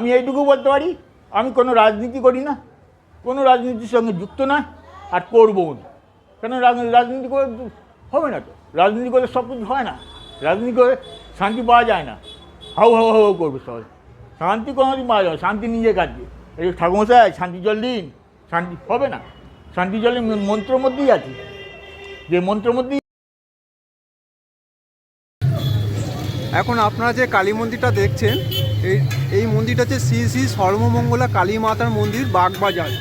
আমি এইটুকু বলতে পারি, আমি কোনো রাজনীতি করি না, কোনো রাজনীতির সঙ্গে যুক্ত না, আর করবও না। কেন রাজ- রাজনীতি করে হবে না তো? রাজনীতি করে সব কিছু হয় না। রাজনীতি করে শান্তি পাওয়া যায় না। হাউ হাউ হাউ করবে সবাই। শান্তি কোনোদিন পাওয়া না। শান্তি নিজে কাটবে। এই ঠাকুমশাই শান্তি জল দিন। শান্তি হবে না। শান্তি জলের মন্ত্রের মধ্যেই আছে। যে মন্ত্রের মধ্যেই এখন আপনারা যে কালী মন্দিরটা দেখছেন এই এই মন্দিরটা হচ্ছে শ্রী শ্রী সর্বমঙ্গলা কালী মাতার মন্দির, বাগবাজার।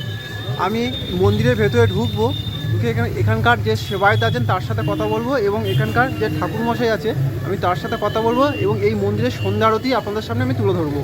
আমি মন্দিরের ভেতরে ঢুকবো, ঢুকে এখানে, এখানকার যে সেবায়ত আছেন তার সাথে কথা বলব এবং এখানকার যে ঠাকুরমশাই আছে, আমি তার সাথে কথা বলব এবং এই মন্দিরের সন্ধ্যা আরতি আপনাদের সামনে আমি তুলে ধরবো।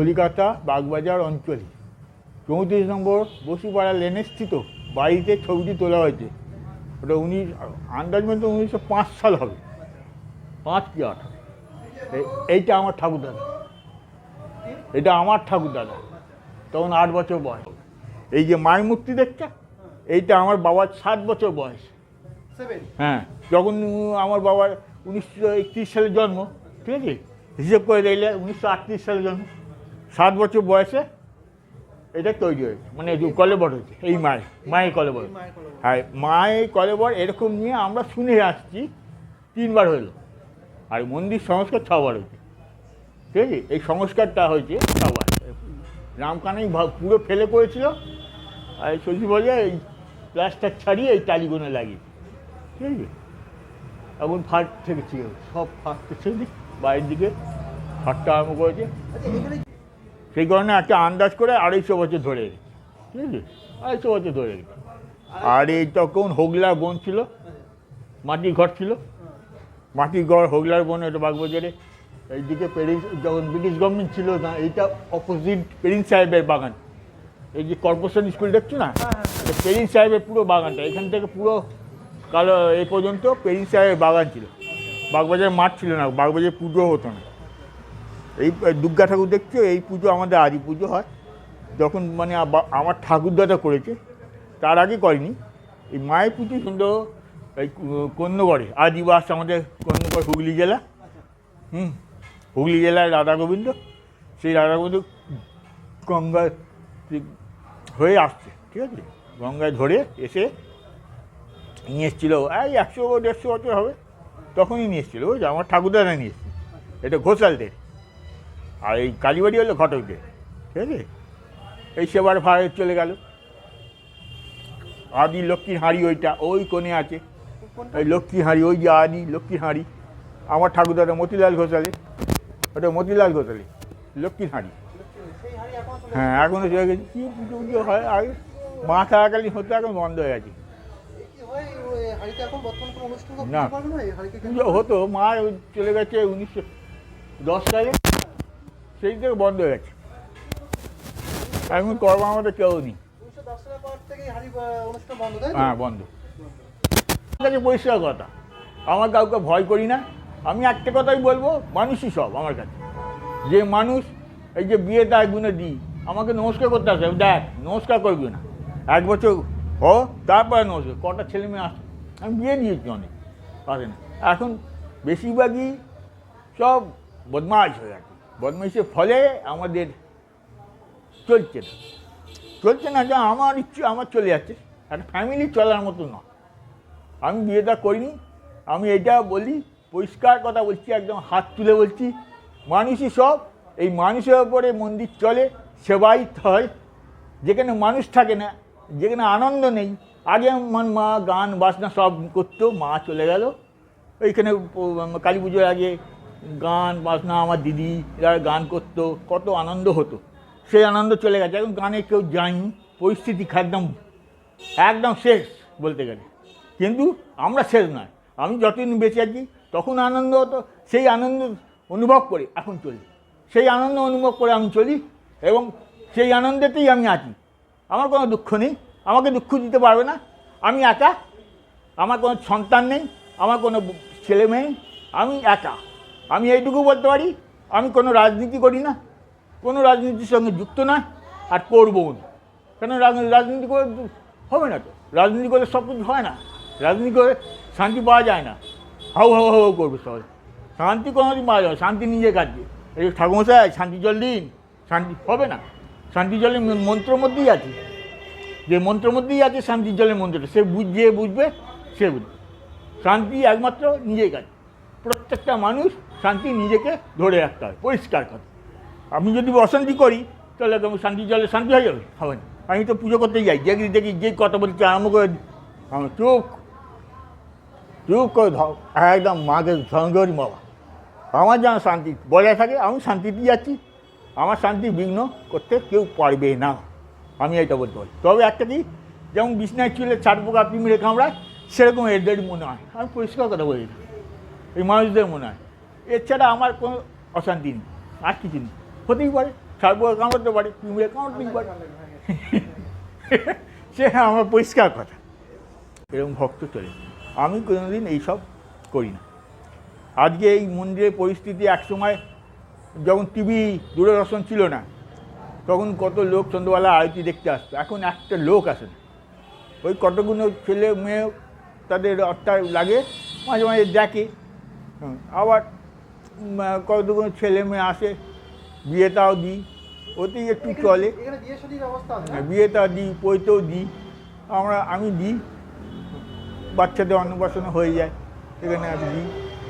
কলিকাতা বাগবাজার অঞ্চলে। চৌত্রিশ নম্বর বসুপাড়া লেনে স্থিত। বাড়িতে ছবিটি তোলা হয়েছে। ওটা উনিশ আন্দাজ মতো উনিশশো পাঁচ সাল হবে। পাঁচ কি আট এই- এইটা আমার ঠাকুর দাদা এটা আমার ঠাকুর দাদা তখন আট বছর বয়স। এই যে মায়ের মূর্তি দেখছে? এইটা আমার বাবার সাত বছর বয়স। হ্যাঁ যখন আমার বাবার উনিশশো একত্রিশ সালে জন্ম ঠিক আছে? হিসেব করে দেখলে উনিশশো আটত্রিশ সালে জন্ম। সাত বছর বয়সে এটা তৈরি হয়েছে। মানে কলেবর হয়েছে এই মায়ের মায়ের কলেবর। হ্যাঁ মায়ের কলেবর এরকম নিয়ে আমরা শুনে আসছি তিনবার হলো। আর মন্দির সংস্কার ছবার হয়েছে। ঠিক আছে? এই সংস্কারটা হয়েছে ছবার। রামকানাই পুরো ফেলে করেছিল। আর শশী বলে এই প্লাস্টার ছাড়িয়ে এই টালিগুলো লাগিয়ে ঠিক আছে? এখন ফাট থেকে ছিল সব ফাট থেকে বাইরের দিকে ফাটটা আরম্ভ করেছে। সেই কারণে একটা আন্দাজ করে আড়াইশো বছর ধরে ঠিক আছে? আড়াইশো বছর ধরে আর এই তখন হোগলার বন ছিল মাটির ঘর ছিল। মাটির ঘর হোগলার বন এটা বাগবাজারে। এইদিকে পেরিস যখন ব্রিটিশ গভর্নমেন্ট ছিল না এইটা অপোজিট পেরিন সাহেবের বাগান। এই যে কর্পোরেশন স্কুল দেখছ না? এটা পেরিন সাহেবের পুরো বাগানটা এখান থেকে পুরো কালো এই পর্যন্ত পেরিন সাহেবের বাগান ছিল। বাগবাজার মাঠ ছিল না বাগবাজার পুজো হতো না। এই দুর্গা ঠাকুর দেখছ, এই পুজো আমাদের আদি পুজো হয়। যখন মানে আমার ঠাকুরদাদা করেছে, তার আগে করেনি। এই মায়ের পুজো সুন্দর এই কন্যগড়ে, আদিবাস আমাদের কন্যগড়, হুগলি জেলা। হুম, হুগলি জেলার রাধা গোবিন্দ, সেই রাধা গোবিন্দ গঙ্গায় হয়ে আসছে, ঠিক আছে? গঙ্গায় ধরে এসে নিয়ে এসেছিল, এই একশো দেড়শো বছর হবে, তখনই নিয়ে এসেছিল, ওই যে আমার ঠাকুরদাদা নিয়ে এসেছে, এটা ঘোষালদের। আর এই কালীবাড়ি হলো ঘটকদের ঠিক আছে? এই সেবার ভাড়া চলে গেল। আদি লক্ষ্মীর হাঁড়ি ওইটা ওই কোণে আছে। ওই লক্ষ্মীর হাঁড়ি ওই যে আদি লক্ষ্মীর হাঁড়ি। আমার ঠাকুরদাদা মতিলাল ঘোষালে। ওটা মতিলাল ঘোষালে লক্ষ্মীর হাঁড়ি। হ্যাঁ এখনও চলে গেছে। কী পুজো পুজো হয়? আগে মা থাকাকালীন হতো এখন বন্ধ হয়ে গেছে। না। পুজো হতো মা ওই চলে গেছে উনিশশো দশ সালে। সেই থেকে বন্ধ হয়ে গেছে। এখন করব আমাদের কেউ নেই। হ্যাঁ বন্ধ। কাছে পরিষ্কার কথা। আমার কাউকে ভয় করি না। আমি একটা কথাই বলব, মানুষই সব আমার কাছে। যে মানুষ এই যে বিয়েতে একগুনে দিই, আমাকে নমস্কার করতে আসে। দেখ, নমস্কার করবি না। এক বছর হ, তারপরে নমস্কার। কটা ছেলে মেয়ে আসে আমি বিয়ে দিয়েছি অনেক। পারে না। এখন বেশিরভাগই সব বদমাশ হয়ে গেছে। বদমাইশের ফলে আমাদের চলছে না। চলছে না যা আমার ইচ্ছে, আমার চলে যাচ্ছে। একটা ফ্যামিলি চলার মতো নয়। আমি বিয়েটা করিনি। আমি এটা বলি, পরিষ্কার কথা বলছি, একদম হাত তুলে বলছি। মানুষই সব, এই মানুষের ওপরে মন্দির চলে, সেবাই হয়। যেখানে মানুষ থাকে না, যেখানে আনন্দ নেই, আগে আমার মা, গান, বাজনা সব করতো, মা চলে গেল। ওইখানে কালী পুজোর আগে গান বাজনা আমার দিদি, এরা গান করতো, কত আনন্দ হতো। সেই আনন্দ চলে গেছে, এখন গানে কেউ যায়নি, পরিস্থিতি একদম একদম শেষ বলতে গেলে। কিন্তু আমরা শেষ নয়, আমি যতদিন বেঁচে আছি, তখন আনন্দ হতো, সেই আনন্দ অনুভব করে এখন চলি। সেই আনন্দ অনুভব করে আমি চলি, এবং সেই আনন্দেতেই আমি আছি। আমার কোনো দুঃখ নেই, আমাকে দুঃখ দিতে পারবে না, আমি একা, আমার কোনো সন্তান নেই, আমার কোনো ছেলে মেয়ে আমি একা। আমি এইটুকু বলতে পারি, আমি কোনো রাজনীতি করি না, কোনো রাজনীতির সঙ্গে যুক্ত নয় আর করবও না। কেন রাজ- রাজনীতি করে হবে না তো? রাজনীতি করলে সব কিছু হয় না। রাজনীতি করে শান্তি পাওয়া যায় না। হাউ হাউ হাউ করবে সবাই। শান্তি কোনোদিন পাওয়া যাবে না। শান্তি নিজের কাছে এই ঠাকুমশাই শান্তি জল দিন। শান্তি হবে না। শান্তি জলের ম- মন্ত্রের মধ্যেই আছে। যে মন্ত্রের মধ্যেই আছে, শান্তির জলের মন্ত্রটা। সে বুঝ যে বুঝবে, সে বুঝবে। শান্তি একমাত্র নিজের কাজ প্রত্যেকটা মানুষ শান্তি নিজেকে ধরে রাখতে হয়, পরিষ্কার কথা। আমি যদি অশান্তি করি, তাহলে শান্তি জলে শান্তি হয়ে যাবে, হবে না। আমি তো পুজো করতে যাই, দেখি দেখি যে কথা বলতে আরম্ভ করে আমি চুপ চুপ করে ধর একদম মাকে সঙ্গরি বাবা। আমার যেন শান্তি বজায় থাকে, আমি শান্তিতে যাচ্ছি। আমার শান্তি বিঘ্ন করতে কেউ পারবে না। আমি এটা বলতে পারি। তবে একটা কি, যেমন বিছনায় চুলে চার পোকা পিমড়ে কামড়ায়, সেরকম এদের মনে হয়। আমি পরিষ্কার কথা বলি। এই মানুষদের মনে হয়। এছাড়া আমার কোনো অশান্তি নেই। আর কিছু নেই। হতেই পারে পোকা কামড়াতে পারে পিমড়ে কামড়াতেই পারে সে আমার পরিষ্কার কথা। এরকম ভক্ত চলে আমি কোনোদিন এইসব করি না। আজকে এই মন্দিরের পরিস্থিতি একসময় যখন টিভি দূরদর্শন ছিল না, তখন কত লোক সন্ধ্যাবেলা আরতি দেখতে আসতো। এখন একটা লোক আসে না। ওই কতগুলো ছেলে মেয়ে তাদের অর্থাৎ লাগে, মাঝে মাঝে দেখে। আবার কতগুলো ছেলে মেয়ে আসে বিয়েটাও দিই ওতেই একটু চলে। হ্যাঁ, বিয়েটা দিই পৈতেও দিই আমরা আমি দিই বাচ্চাদের অন্নপ্রাশন হয়ে যায় সেখানে আমি দিই।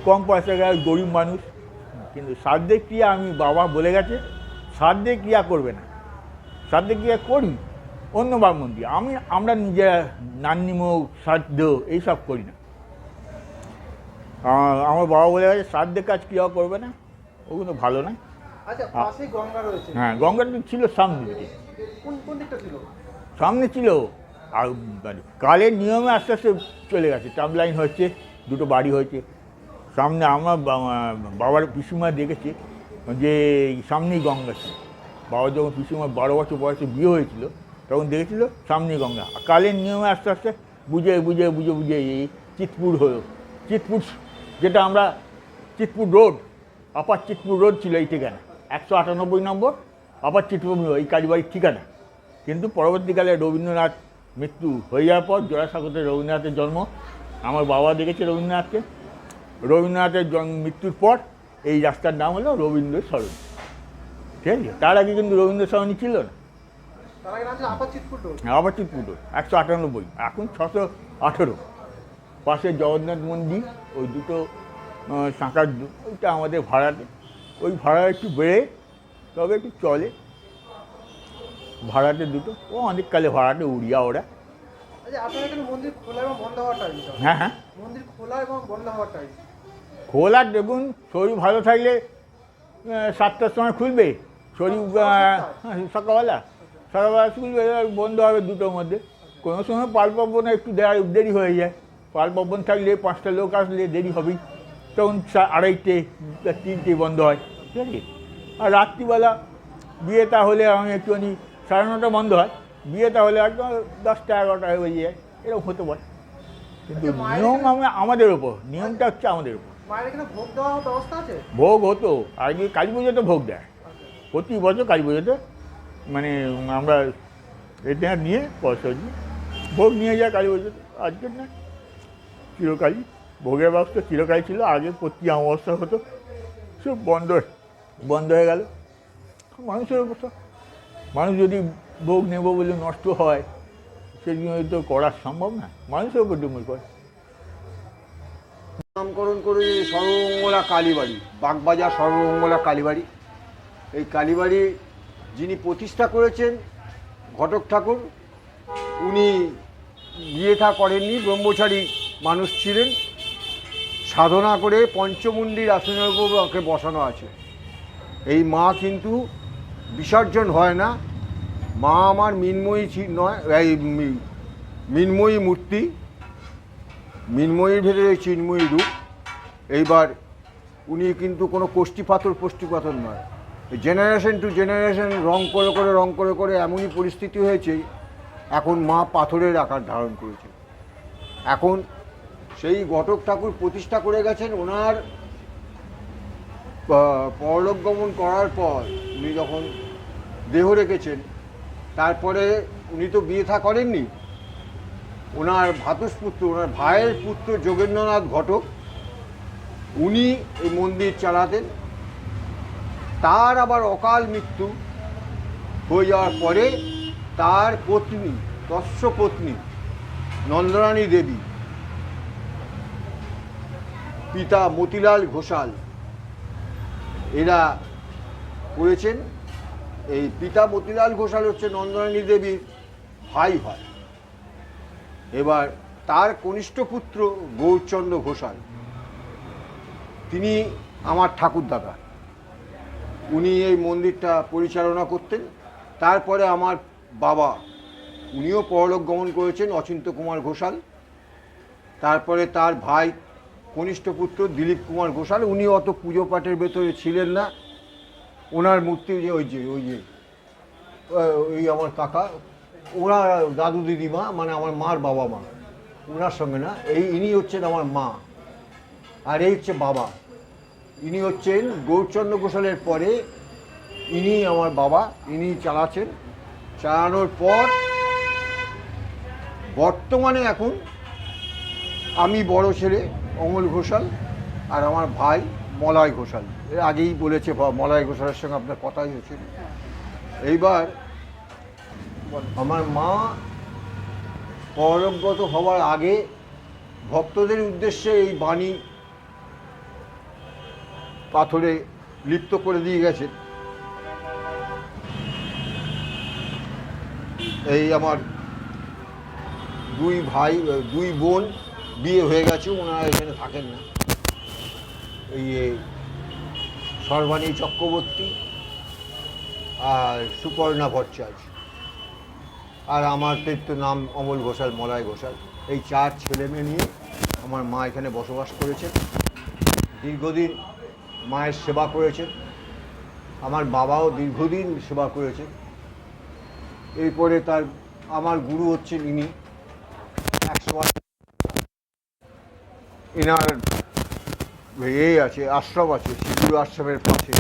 কম পয়সা গায়ে গরিব মানুষ কিন্তু শ্রাদ্ধের ক্রিয়া আমি বাবা বলে গেছে শ্রাদ্ধের ক্রিয়া করবে না। শ্রাদ্ধের ক্রিয়া করি অন্য ব্রাহ্মণ দিয়ে। আমি আমরা নিজেরা নান্নিমুখ শ্রাদ্ধ এইসব করি না। আমার বাবা বলে গেছে শ্রাদ্ধের কাজ ক্রিয়া করবে না? ওগুলো ভালো না। আচ্ছা হ্যাঁ গঙ্গাটা ছিল সামনে। দিকে দিকটা ছিল? সামনে ছিল আর মানে কালের নিয়মে আস্তে আস্তে চলে গেছে। টার্ম লাইন হচ্ছে দুটো বাড়ি হয়েছে। সামনে আমার বাবার পিসিমা দেখেছে যে সামনেই গঙ্গা ছিল। বাবা যখন পিসিমার বারো বছর বয়সে বিয়ে হয়েছিল তখন দেখেছিল সামনেই গঙ্গা। আর কালের নিয়মে আস্তে আস্তে বুঝে বুঝে বুঝে বুঝে এই চিতপুর হলো। চিতপুর যেটা আমরা Chitpur road upper Chitpur road ছিল এই ঠিকানা। একশো আটানব্বই নম্বর আপার চিতপুর এই কাজবাড়ির ঠিকানা। কিন্তু পরবর্তীকালে রবীন্দ্রনাথ মৃত্যু হয়ে যাওয়ার পর জোড়াসাগরে রবীন্দ্রনাথের জন্ম। আমার বাবা দেখেছে রবীন্দ্রনাথকে। রবীন্দ্রনাথের জন্ম মৃত্যুর পর এই রাস্তার নাম হলো রবীন্দ্র সরণি ঠিক আছে? তার আগে কিন্তু রবীন্দ্র সরণি ছিল না। Upper Chitpur road. আবার চিৎপুটো একশো আটানব্বই। এখন ছশো আঠেরো। পাশে জগন্নাথ মন্দির ওই দুটো সাঁকার ওইটা আমাদের ভাড়াতে। ওই ভাড়া একটু বেড়ে তবে একটু চলে। ভাড়াতে দুটো ও অনেককালে ভাড়াতে উড়িয়া ওরা। আচ্ছা হ্যাঁ হ্যাঁ। খোলা দেখুন শরীর ভালো থাকলে সাতটার সময় খুলবে। শরীর হ্যাঁ, সকালবেলা। সকালবেলা খুলবে বন্ধ হবে দুটোর মধ্যে। কোনো সময় পাল পার্বণ একটু দেরি দেরি হয়ে যায়। পাল পার্বণ থাকলে পাঁচটা লোক আসলে দেরি হবেই। তখন সা- আড়াইটে তিনটে বন্ধ হয়। ঠিক আছে? আর রাত্রিবেলা বিয়ে তাহলে আমি একটুখানি সাড়ে নটা বন্ধ হয়। বিয়ে তাহলে একদম দশটা এগারোটা হয়ে যায়। এরকম হতে পারে। কিন্তু আচ্ছা, নিয়ম আমি- আমাদের ওপর নিয়মটা হচ্ছে আমাদের ওপর ভোগ দেওয়ার আছে? ভোগ হতো। আগে কালী পুজোতে ভোগ দেয়। প্রতি বছর কালী পুজোতে। মানে আমরা এটা নিয়ে পয়সা ভোগ নিয়ে যায় কালী পুজোতে। আজকের না চিরকালই, ভোগের ব্যবস্থা চিরকালই ছিল, আগে প্রতি অমাবস্যা হতো। সব বন্ধ বন্ধ হয়ে গেল। মানুষের অবস্থা। মানুষ যদি ভোগ নেব বলে নষ্ট হয় সেগুলো তো করা সম্ভব না। মানুষের উপর ডিমল করে। নামকরণ করে সর্বমঙ্গলা কালীবাড়ি, বাগবাজার সর্বমঙ্গলা কালীবাড়ি। এই কালীবাড়ি যিনি প্রতিষ্ঠা করেছেন, ঘটক ঠাকুর, উনি বিয়ে থা করেননি, ব্রহ্মচারী মানুষ ছিলেন। সাধনা করে পঞ্চমুণ্ডির আসনের উপর ওকে বসানো আছে। এই মা কিন্তু বিসর্জন হয় না। মা আমার মিনময়ী নয়, এই মিনময়ী মূর্তি, মিনময়ীর ভেতরে চিন্ময়ী রূপ। এইবার উনি কিন্তু কোনো কোষ্ঠী পাথর পোষ্টি পাথর নয়। জেনারেশন টু জেনারেশন রং করে করে, রং করে করে এমনই পরিস্থিতি হয়েছে, এখন মা পাথরের আকার ধারণ করেছে। এখন সেই ঘটক ঠাকুর প্রতিষ্ঠা করে গেছেন ওনার পরলোক গমন করার পর উনি যখন দেহ রেখেছেন, তারপরে উনি তো বিয়ে থা করেননি। ওনার ভাতুষপুত্র, ওনার ভাইয়ের পুত্র যোগেন্দ্রনাথ ঘটক, উনি এই মন্দির চালাতেন। তার আবার অকাল মৃত্যু হয়ে যাওয়ার পরে তার পত্নী, তস্য পত্নী, নন্দরানী দেবী পিতা মতিলাল ঘোষাল। এরা করেছেন, এই পিতা মতিলাল ঘোষাল হচ্ছে নন্দরানী দেবীর ভাই হয়। এবার তার কনিষ্ঠ পুত্র গৌরচন্দ্র ঘোষাল। তিনি আমার ঠাকুরদাদা। উনি এই মন্দিরটা পরিচালনা করতেন। তারপরে আমার বাবা, উনিও পরলোক গমন করেছেন অচিন্ত কুমার ঘোষাল। তারপরে তার ভাই কনিষ্ঠ পুত্র দিলীপ কুমার ঘোষাল, উনি অত পুজো পাঠের ভেতরে ছিলেন না। ওনার মূর্তি যে ওই যে ওই যে ওই আমার কাকা, ওরা দাদু দিদিমা মানে আমার মার বাবা মা, ওনার সঙ্গে না, এই ইনি হচ্ছেন আমার মা, আর এই হচ্ছে বাবা। ইনি হচ্ছেন গৌরচন্দ্র ঘোষালের পরে ইনি আমার বাবা, ইনি চালাচ্ছেন। চালানোর পর বর্তমানে এখন আমি বড় ছেলে অমল ঘোষাল আর আমার ভাই মলয় ঘোষাল। এর আগেই বলেছে মলয় ঘোষালের সঙ্গে আপনার কথাই হয়েছে এইবার আমার মা পরলোকগত হওয়ার আগে ভক্তদের উদ্দেশ্যে এই বাণী পাথরে লিপ্ত করে দিয়ে গেছেন এই আমার দুই ভাই, দুই বোন বিয়ে হয়ে গেছে, ওনারা এখানে থাকেন না। এই সর্বাণী চক্রবর্তী আর সুপর্ণা ভট্টাচার্য। আর আমার তো নাম অমল ঘোষাল, মলয় ঘোষাল। এই চার ছেলে মেয়ে নিয়ে আমার মা এখানে বসবাস করেছেন। দীর্ঘদিন মায়ের সেবা করেছেন। আমার বাবাও দীর্ঘদিন সেবা করেছেন। এরপরে তার, আমার গুরু হচ্ছেন ইনি। একশো বছর এনার ইয়ে আছে আশ্রম আছে শিবুর আশ্রমের পাশে।